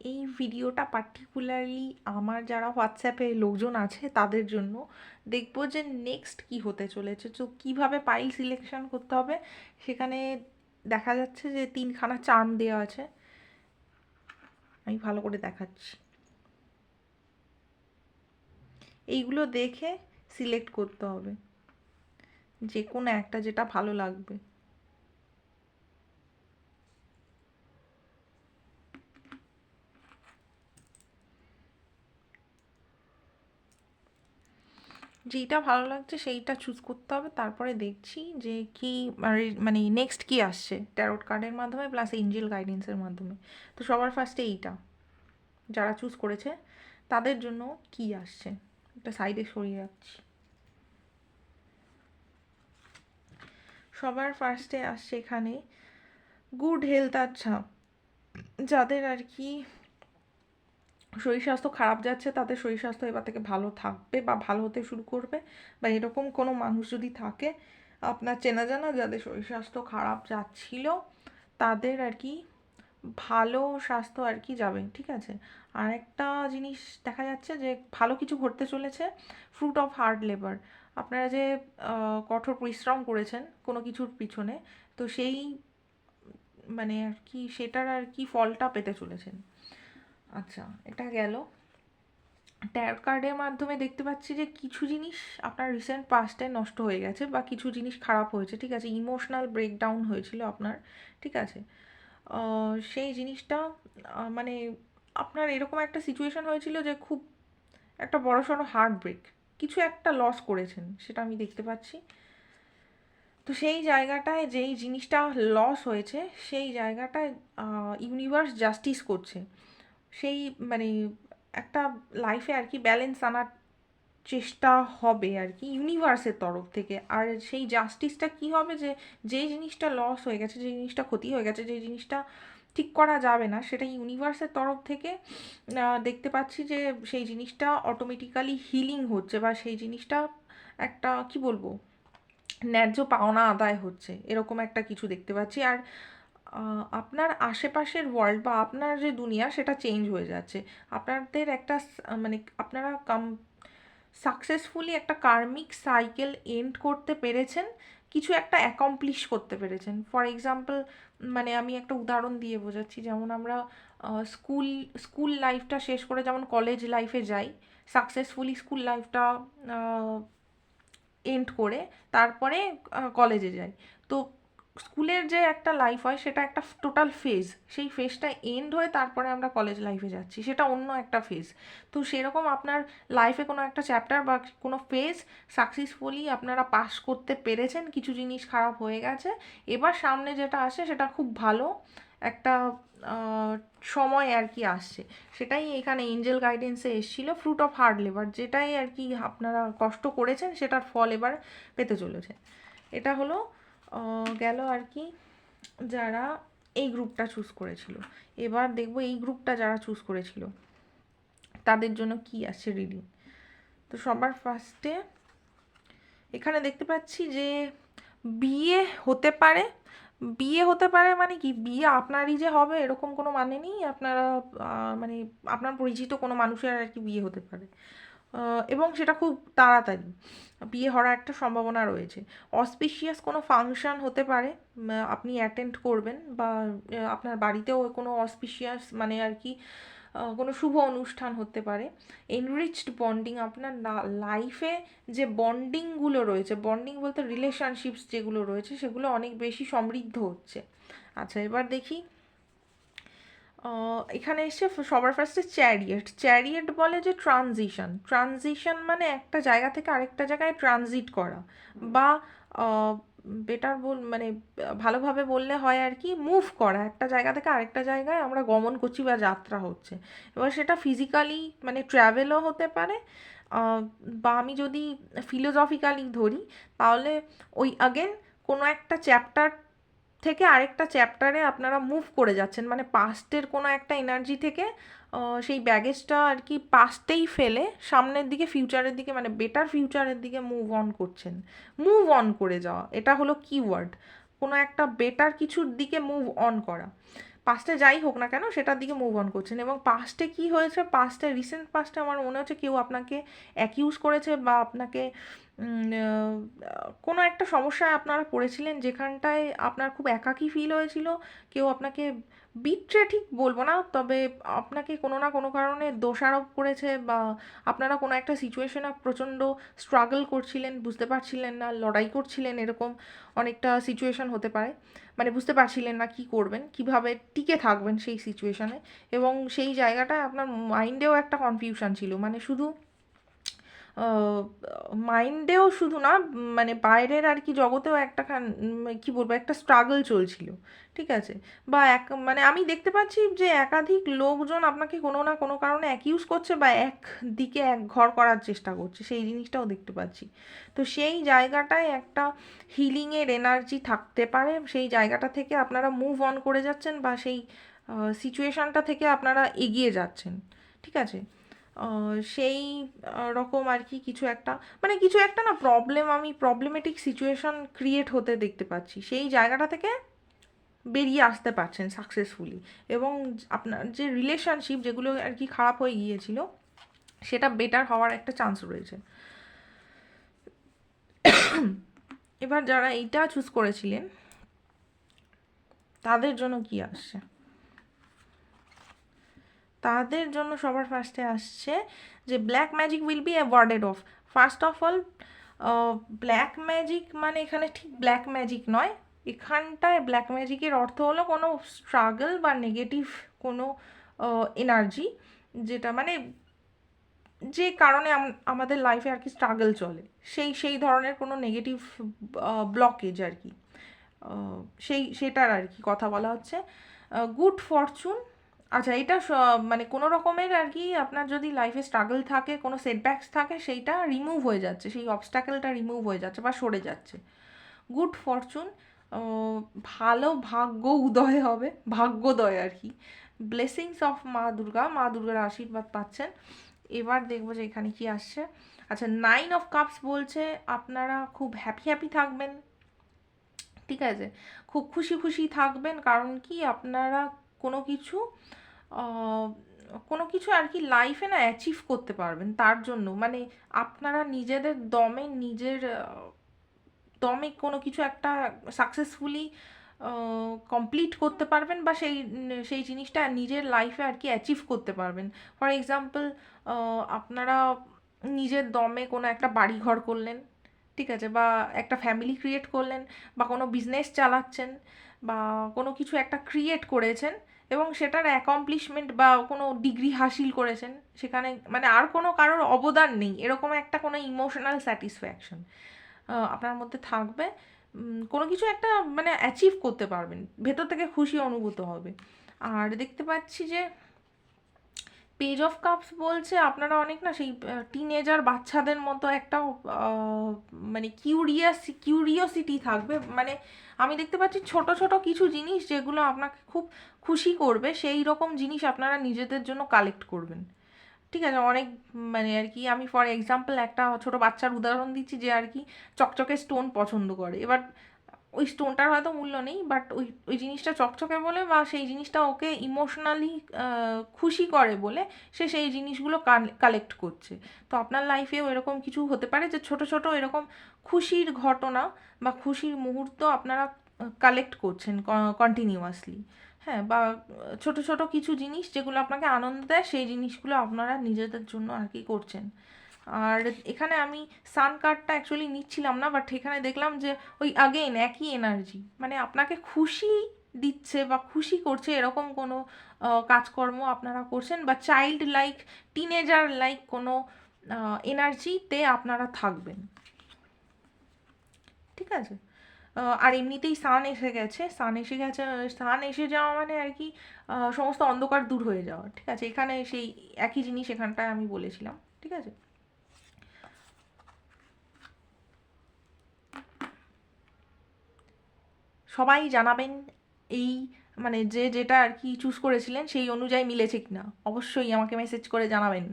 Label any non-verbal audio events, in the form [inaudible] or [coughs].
এই ভিডিওটা পার্টিকুলারলি আমার যারা হোয়াটসঅ্যাপে লোকজন আছে, তাদের জন্য দেখব যে নেক্সট কি হতে চলেছে। তো কীভাবে পাইল সিলেকশন করতে হবে? সেখানে দেখা যাচ্ছে যে তিনখানা চার্ম দেওয়া আছে। আমি ভালো করে দেখাচ্ছি। এইগুলো দেখে সিলেক্ট করতে হবে। যে কোনো একটা যেটা ভালো লাগবে। যেইটা ভালো লাগছে সেইটা চুজ করতে হবে। তারপরে দেখছি যে কি মানে নেক্সট কি আসছে ট্যারোট কার্ডের মাধ্যমে প্লাস এঞ্জেল গাইডেন্সের মাধ্যমে। তো সবার ফার্স্টে এইটা। যারা চুজ করেছে, তাদের জন্য কি আসছে? একটা সাইডে সরিয়ে রাখছি। সবার ফার্স্টে আসছে এখানে গুড হেলথ আচ্ছা। যাদের আর কি শরীর স্বাস্থ্য খারাপ যাচ্ছে, তাদের শরীর স্বাস্থ্য এবার থেকে ভালো থাকবে বা ভালো হতে শুরু করবে বা এরকম কোনো মানুষ যদি থাকে, আপনার চেনা জানা যাদের শরীর স্বাস্থ্য খারাপ যাচ্ছিল, তাদের আর কি ভালো স্বাস্থ্য আর কি যাবে, ঠিক আছে? আর একটা জিনিস দেখা যাচ্ছে যে ভালো কিছু ঘটতে চলেছে ফ্রুট অফ হার্ড লেবার আপনারা যে কঠোর পরিশ্রম করেছেন কোনো কিছুর পিছনে, তো সেই মানে আর কি সেটার আর কি ফলটা পেতে চলেছেন। আচ্ছা এটা গেল। ট্যারো কার্ডের মাধ্যমে দেখতে পাচ্ছি যে কিছু জিনিস আপনার রিসেন্ট পাস্টে নষ্ট হয়ে গেছে বা কিছু জিনিস খারাপ হয়েছে, ঠিক আছে? ইমোশনাল ব্রেকডাউন হয়েছিল আপনার, ঠিক আছে? সেই জিনিসটা মানে আপনার এরকম একটা সিচুয়েশান হয়েছিল যে খুব একটা বড় সড়ো হার্ট ব্রেক কিছু একটা লস করেছেন, সেটা আমি দেখতে পাচ্ছি। তো সেই জায়গাটায় যেই জিনিসটা লস হয়েছে, সেই জায়গাটায় ইউনিভার্স জাস্টিস করছে। সেই মানে একটা লাইফে আর কি ব্যালেন্স আনার চেষ্টা হবে আর কি ইউনিভার্সের তরফ থেকে। আর সেই জাস্টিসটা কি হবে যে যে জিনিসটা লস হয়ে গেছে যে জিনিসটা ক্ষতি হয়ে গেছে যে জিনিসটা ঠিক করা যাবে না, সেটা ইউনিভার্সের তরফ থেকে দেখতে পাচ্ছি যে সেই জিনিসটা অটোমেটিক্যালি হিলিং হচ্ছে বা সেই জিনিসটা একটা, কি বলব, ন্যায্য পাওনা আদায় হচ্ছে, এরকম একটা কিছু দেখতে পাচ্ছি। আর আপনার আশেপাশের ওয়ার্ল্ড বা আপনার যে দুনিয়া সেটা চেঞ্জ হয়ে যাচ্ছে। আপনাদের একটা মানে আপনারা কাম সাকসেসফুলি একটা কার্মিক সাইকেল এন্ড করতে পেরেছেন, কিছু একটা অ্যাকমপ্লিশ করতে পেরেছেন। ফর এক্সাম্পল মানে আমি একটা উদাহরণ দিয়ে বোঝাচ্ছি, যেমন আমরা স্কুল স্কুল লাইফটা শেষ করে যেমন কলেজ লাইফে যাই সাকসেসফুলি স্কুল লাইফটা এন্ড করে তারপরে কলেজে যাই। তো স্কুলের যে একটা লাইফ হয়, সেটা একটা টোটাল ফেজ সেই ফেজটা এন্ড হয়ে তারপরে আমরা কলেজ লাইফে যাচ্ছি। সেটা অন্য একটা ফেজ তো সেরকম আপনার লাইফে কোনো একটা চ্যাপ্টার বা কোনো ফেজ সাকসেসফুলি আপনারা পাস করতে পেরেছেন, কিছু জিনিস খারাপ হয়ে গেছে। এবার সামনে যেটা আসে, সেটা খুব ভালো একটা সময় আর কি আসছে। সেটাই এখানে এঞ্জেল গাইডেন্সে এসেছিল ফ্রুট অফ হার্ড লেবার যেটাই আর কি আপনারা কষ্ট করেছেন, সেটার ফল এবার পেতে চলেছে। এটা হলো গেল আর কি যারা এই গ্রুপটা চুজ করেছিল। এবার দেখব এই গ্রুপটা যারা চুজ করেছিল, তাদের জন্য কি আছে রিডিং তো সবার ফার্স্টে এখানে দেখতে পাচ্ছি যে বিয়ে হতে পারে, বিয়ে হতে পারে মানে কি? বিয়ে আপনারই যে হবে এরকম কোনো মানে নেই, আপনারা মানে আপনার পরিচিত কোনো মানুষের আর কি বিয়ে হতে পারে। এবং সেটা খুব তাড়াতাড়ি। বিয়ে হওয়ার একটা সম্ভাবনা রয়েছে। অসপিশিয়াস কোনো ফাংশান হতে পারে আপনি অ্যাটেন্ড করবেন বা আপনার বাড়িতেও কোনো অসপিশিয়াস মানে আর কি কোনো শুভ অনুষ্ঠান হতে পারে। এনরিচড বন্ডিং আপনার লাইফে যে বন্ডিংগুলো রয়েছে বন্ডিং বলতে রিলেশনশিপস যেগুলো রয়েছে, সেগুলো অনেক বেশি সমৃদ্ধ হচ্ছে। আচ্ছা এবার দেখি এখানে এসে সবার ফার্স্টে চ্যারিয়েট চ্যারিয়েট বলে যে ট্রানজিশন ট্রানজিশন মানে একটা জায়গা থেকে আরেকটা জায়গায় ট্রানজিট করা বা বেটার বল মানে ভালোভাবে বললে হয় আর কি মুভ করা, একটা জায়গা থেকে আরেকটা জায়গায় আমরা গমন করছি বা যাত্রা হচ্ছে। এবার সেটা ফিজিক্যালি মানে ট্র্যাভেলও হতে পারে বা আমি যদি ফিলোজফিক্যালি ধরি, তাহলে ওই আগেন কোনো একটা চ্যাপ্টার থেকে আরেকটা চ্যাপ্টারে আপনারা মুভ করে যাচ্ছেন। মানে পাস্টের কোনো একটা এনার্জি থেকে সেই ব্যাগেজটা আর কি পাস্টেই ফেলে সামনের দিকে ফিউচারের দিকে মানে বেটার ফিউচারের দিকে মুভ অন করছেন। মুভ অন করে যাওয়া, এটা হলো কিওয়ার্ড কোনো একটা বেটার কিছুর দিকে মুভ অন করা। পাস্টে যাই হোক না কেন, সেটার দিকে মুভ অন করছেন। এবং পাস্টে কি হয়েছে? পাস্টে রিসেন্ট পাস্টে আমার মনে হচ্ছে কেউ আপনাকে অ্যাকিউজ করেছে বা আপনাকে কোনো একটা সমস্যায় আপনারা পড়েছিলেন যেখানটায় আপনার খুব একাকী ফিল হয়েছিল? কেউ আপনাকে বিট্রে ঠিক বলব না, তবে আপনাকে কোনো না কোনো কারণে দোষারোপ করেছে বা আপনারা কোনো একটা সিচুয়েশনে প্রচণ্ড স্ট্রাগল করছিলেন, বুঝতে পারছিলেন না, লড়াই করছিলেন এরকম অনেকটা সিচুয়েশন হতে পারে। মানে বুঝতে পারছিলেন না কি করবেন, কীভাবে টিকে থাকবেন সেই সিচুয়েশনে এবং সেই জায়গাটায় আপনার মাইন্ডেও একটা কনফিউশন ছিল। মানে শুধু মাইন্ডেও শুধু না মানে বাইরের আর কি জগতেও একটা কি বলব, একটা স্ট্রাগল চলছিল, ঠিক আছে? বা এক মানে আমি দেখতে পাচ্ছি যে একাধিক লোকজন আপনাকে কোনো না কোনো কারণে অ্যাকিউজ করছে বা এক দিকে এক ঘর করার চেষ্টা করছে, সেই জিনিসটাও দেখতে পাচ্ছি। তো সেই জায়গাটায় একটা হিলিংয়ের এনার্জি থাকতে পারে, সেই জায়গাটা থেকে আপনারা মুভ অন করে যাচ্ছেন বা সেই সিচুয়েশানটা থেকে আপনারা এগিয়ে যাচ্ছেন, ঠিক আছে? সেই রকম আর কি কিছু একটা মানে কিছু একটা না প্রবলেম আমি প্রবলেমেটিক সিচুয়েশন ক্রিয়েট হতে দেখতে পাচ্ছি। সেই জায়গাটা থেকে বেরিয়ে আসতে পারছেন সাকসেসফুলি এবং আপনার যে রিলেশনশিপ যেগুলো আর কি খারাপ হয়ে গিয়েছিল, সেটা বেটার হওয়ার একটা চান্স রয়েছে। [coughs] এবার যারা এইটা চুজ করেছিলেন, তাদের জন্য কি আসছে? তাদের জন্য সবার ফার্স্টে আসছে যে black magic will be awarded of first of all black magic মানে এখানে ঠিক ব্ল্যাক ম্যাজিক নয়। এখানটায় ব্ল্যাক ম্যাজিকের অর্থ হলো কোনো স্ট্রাগল বা নেগেটিভ কোনো এনার্জি যেটা মানে যে কারণে আমাদের লাইফে আর কি স্ট্রাগল চলে। সেই সেই ধরনের কোনো নেগেটিভ ব্লকেজ আর কি। সেই, সেটার আর কি কথা বলা হচ্ছে। গুড ফরচুন আচ্ছা এটা মানে কোনো রকমের আর কি আপনার যদি লাইফে স্ট্রাগল থাকে, কোনো সেটব্যাকস থাকে, সেইটা রিমুভ হয়ে যাচ্ছে, সেই অবস্টাকেলটা রিমুভ হয়ে যাচ্ছে বা সরে যাচ্ছে। গুড ফরচুন ভালো ভাগ্য উদয় হবে, ভাগ্যোদয় আর কি। ব্লেসিংস অফ মা দুর্গা, মা দুর্গার আশীর্বাদ পাচ্ছেন। এবার দেখব যে এখানে কি আসছে। আচ্ছা নাইন অফ কাপস বলছে, আপনারা খুব হ্যাপি হ্যাপি থাকবেন। ঠিক আছে? খুব খুশি খুশি থাকবেন, কারণ কি আপনারা কোনো কিছু কোনো কিছু আর কি লাইফে না অ্যাচিভ করতে পারবেন তার জন্য। মানে আপনারা নিজেদের দমে নিজের দমে কোনো কিছু একটা সাকসেসফুলি কমপ্লিট করতে পারবেন বা সেই সেই জিনিসটা নিজের লাইফে আর কি অ্যাচিভ করতে পারবেন। ফর এক্সাম্পল আপনারা নিজের দমে কোনো একটা বাড়ি ঘর করলেন, ঠিক আছে, বা একটা ফ্যামিলি ক্রিয়েট করলেন, বা কোনো বিজনেস চালাচ্ছেন বা কোনো কিছু একটা ক্রিয়েট করেছেন এবং সেটার অ্যাকমপ্লিশমেন্ট বা কোনো ডিগ্রি হাসিল করেছেন, সেখানে মানে আর কোনো কারোর অবদান নেই, এরকম একটা কোনো ইমোশনাল স্যাটিসফ্যাকশন আপনার মধ্যে থাকবে কোনো কিছু একটা মানে অ্যাচিভ করতে পারবেন, ভেতর থেকে খুশি অনুভূত হবে। আর দেখতে পাচ্ছি যে পেজ অফ কাপস বলছে, আপনারা অনেক না সেই টিনেজার বাচ্চাদের মতো একটা মানে কিউরিয়াস কিউরিওসিটি থাকবে। মানে আমি দেখতে পাচ্ছি ছোট ছোট কিছু জিনিস যেগুলো আপনাকে খুব খুশি করবে, সেই রকম জিনিস আপনারা নিজেদের জন্য কালেক্ট করবেন। ঠিক আছে, অনেক মানে আর কি, আমি ফর এক্সাম্পল একটা ছোট বাচ্চার উদাহরণ দিচ্ছি যে আর কি চকচকে স্টোন পছন্দ করে। এবার ওই স্টোনটার হয়তো মূল্য নেই বাট ওই ওই জিনিসটা চকচকে বলে বা সেই জিনিসটা ওকে ইমোশনালি খুশি করে বলে সে সেই জিনিসগুলো কালেক্ট করছে। তো আপনার লাইফেও এরকম কিছু হতে পারে যে ছোট ছোট এরকম খুশির ঘটনা বা খুশির মুহূর্ত আপনারা কালেক্ট করছেন কন্টিনিউয়াসলি হ্যাঁ বা ছোট ছোট কিছু জিনিস যেগুলো আপনাকে আনন্দ দেয়, সেই জিনিসগুলো আপনারা নিজেদের জন্য আর কি করছেন। আর এখানে আমি সান কার্ডটা অ্যাকচুয়ালি নিচ্ছিলাম না বাট এখানে দেখলাম যে ওই আগেন একই এনার্জি মানে আপনাকে খুশি দিচ্ছে বা খুশি করছে এরকম কোনো কাজকর্ম আপনারা করছেন, বা চাইল্ড লাইক টিনেজার লাইক কোনো এনার্জিতে আপনারা থাকবেন। ঠিক আছে? আর এমনিতেই সান এসে গেছে। সান এসে গেছে সান এসে যাওয়া মানে আর কি সমস্ত অন্ধকার দূর হয়ে যাওয়া। ঠিক আছে? এখানে সেই একই জিনিস এখানটায় আমি বলেছিলাম। ঠিক আছে? সবাই জানাবেন এই মানে যে যেটা আর কি চুজ করেছিলেন, সেই অনুযায়ী মিলেছে কিনা? অবশ্যই আমাকে মেসেজ করে জানাবেন।